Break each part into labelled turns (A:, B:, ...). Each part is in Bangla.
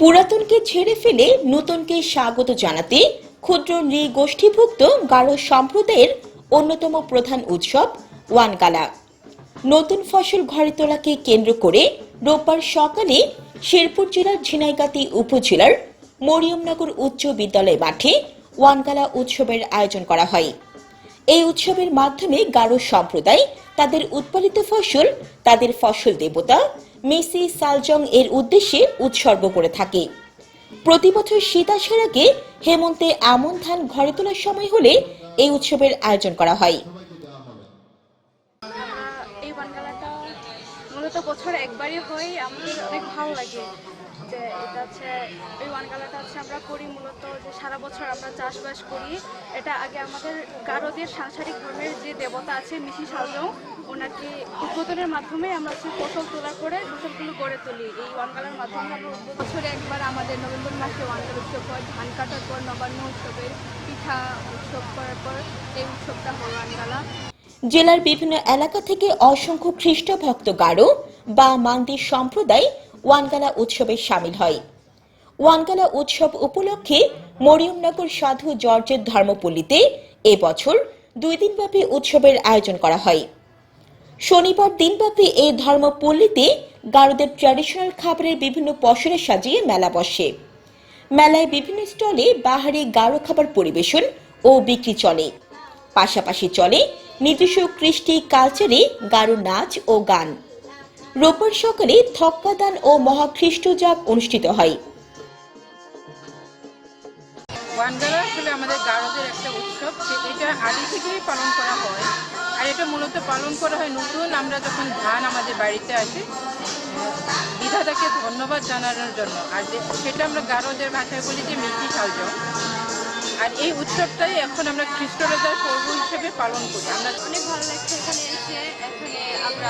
A: পুরাতনকে ছেড়ে ফেলে নতুনকে স্বাগত জানাতে ক্ষুদ্র নৃগোষ্ঠীভুক্ত গারো সম্প্রদায়ের অন্যতম প্রধান উৎসব ওয়ানগালা নতুন ফসল ঘরে তোলাকে কেন্দ্র করে রোববার সকালে শেরপুর জেলার ঝিনাইগাতি উপজেলার মরিয়মনগর উচ্চ বিদ্যালয় মাঠে ওয়ানগালা উৎসবের আয়োজন করা হয়। এই উৎসবের মাধ্যমে গারো সম্প্রদায় তাদের উৎপাদিত ফসল, তাদের ফসল দেবতা মেসি সালজং এর উদ্দেশ্যে উৎসর্গ করে থাকে। প্রতি বছর শীত আগে হেমন্তে আমন ধান ঘরে তোলার সময় হলে এই উৎসবের আয়োজন করা হয়।
B: মূলত বছর একবারই হয়, আমার অনেক ভালো লাগে। যে এটা হচ্ছে, এই ওয়ানগালাটা হচ্ছে আমরা করি মূলত যে সারা বছর আমরা চাষবাস করি। এটা আগে আমাদের গারোদের সাংসারিক ধর্মের যে দেবতা আছে, মিশি সালজং ওনাকে উদ্বোধনের মাধ্যমে আমরা হচ্ছে ফসল তোলা করে ফসলগুলো গড়ে তুলি। এই ওয়ানগালার মাধ্যমে আমরা বছরে একবার আমাদের নভেম্বর মাসে ওয়ানগাল উৎসব হয়, ধান কাটার পর, নবান্ন উৎসবের পিঠা উৎসব করার পর এই উৎসবটা হয় ওয়ানগালা
A: জেলার বিভিন্ন এলাকা থেকে অসংখ্য খ্রিস্ট ভক্ত গারো বা মান্দির সম্প্রদায় ওয়ানগালা উৎসবে সামিল হয়। ওয়ানগালা উৎসব উপলক্ষে মরিয়মনগর সাধু জর্জের ধর্মপল্লীতে এবছর দুই দিনব্যাপী উৎসবের আয়োজন করা হয়। শনিবার দিনব্যাপী এই ধর্মপল্লীতে গারোদের ট্র্যাডিশনাল খাবারের বিভিন্ন পসরে সাজিয়ে মেলা বসে। মেলায় বিভিন্ন স্টলে বাহারি গারো খাবার পরিবেশন ও বিক্রি চলে। পাশাপাশি চলে নিজস্ব কৃষ্টি কালচারে গাঢ় নাচ ও গান। রোববার সকালে থক্কাদান ও মহাখ্রিস্টজাগ অনুষ্ঠিত হয়।
C: ওয়ানগালা আসলে আমাদের গারদের একটা উৎসব এটা আদি থেকেই পালন করা হয়। আর এটা মূলত পালন করা হয় নতুন, আমরা যখন ধান আমাদের বাড়িতে আসে, বিধাতাকে ধন্যবাদ জানানোর জন্য। আর সেটা আমরা গারদের ভাষায় বলি যে মিষ্টি সালজ আর এই উৎসবটাই এখন আমরা খ্রিস্টরাজার পর্ব হিসেবে পালন করি। আমরা
B: অনেক ভালো লাগছে এখানে এসে। এখানে আমরা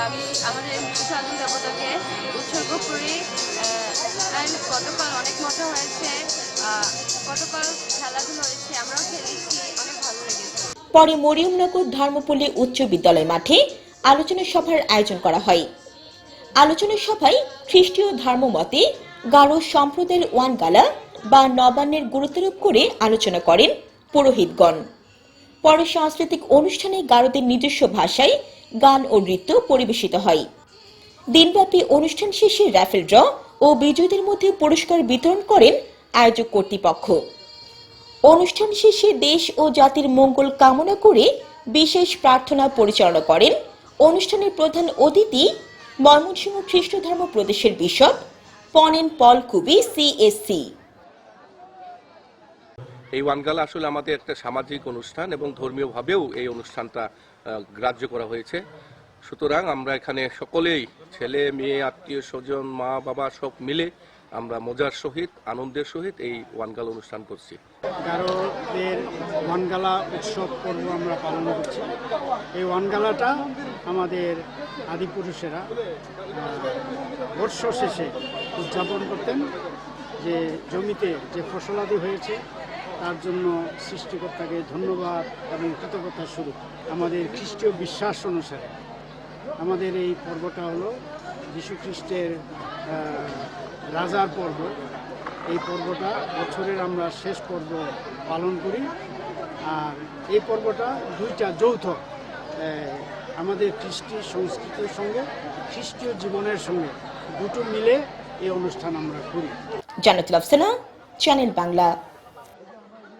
B: আমাদের স্বাধীন দেবতাকে উৎসর্গ করি। অ্যান্ড গতকাল অনেক মজা হয়েছে। গতকাল খেলাধুলো হয়েছে আমরাও খেলেছি অনেক ভালো লেগেছে।
A: পরে মরিয়মনগর ধর্মপল্লী উচ্চ বিদ্যালয় মাঠে আলোচনা সভার আয়োজন করা হয়। আলোচনা সভায় খ্রিস্টীয় ধর্মমতে গারো সম্প্রদায়ের ওয়ানগালা বা নবান্নের গুরুত্বারোপ করে আলোচনা করেন পুরোহিতগণ। পরে সাংস্কৃতিক অনুষ্ঠানে গারোদের নিজস্ব ভাষায় গান ও নৃত্য পরিবেশিত হয়। দিনব্যাপী অনুষ্ঠান শেষে র্যাফেল ড্র ও বিজয়ীদের মধ্যে পুরস্কার বিতরণ করেন আয়োজক কর্তৃপক্ষ। অনুষ্ঠান শেষে দেশ ও জাতির মঙ্গল কামনা করে বিশেষ প্রার্থনা পরিচালনা করেন অনুষ্ঠানের প্রধান অতিথি ময়মনসিংহ খ্রিস্ট ধর্ম প্রদেশের বিশপ পনেন পল কুবি সিএসসি
D: এই ওয়ানগালা আসলে আমাদের একটা সামাজিক অনুষ্ঠান এবং ধর্মীয়ভাবেও এই অনুষ্ঠানটা গ্রাহ্য করা হয়েছে। সুতরাং আমরা এখানে সকলেই, ছেলে, মেয়ে, আত্মীয় স্বজন, মা, বাবা সব মিলে আমরা মজার সহিত, আনন্দের সহিত এই ওয়ানগালা অনুষ্ঠান করছি।
E: গারোদের ওয়ানগালা উৎসব পর্ব আমরা পালন করছি। এই ওয়ানগালাটা আমাদের আদিপুরুষেরা বর্ষ শেষে উদযাপন করতেন। যে জমিতে যে ফসলাদি হয়েছে তার জন্য সৃষ্টিকর্তাকে ধন্যবাদ এবং কৃতজ্ঞতা স্বরূপ আমাদের খ্রিস্টীয় বিশ্বাস অনুসারে। আমাদের এই পর্বটা হলো যীশুখ্রিস্টের আহ, রাজার পর্ব। এই পর্বটা বছরের আমরা শেষ পর্ব পালন করি। আর এই পর্বটা দুইটা যৌথ আমাদের কৃষ্টি সংস্কৃতির সঙ্গে খ্রিস্টীয় জীবনের সঙ্গে দুটো মিলে এই অনুষ্ঠান আমরা করি।
A: জানাতুল চ্যানেল বাংলা।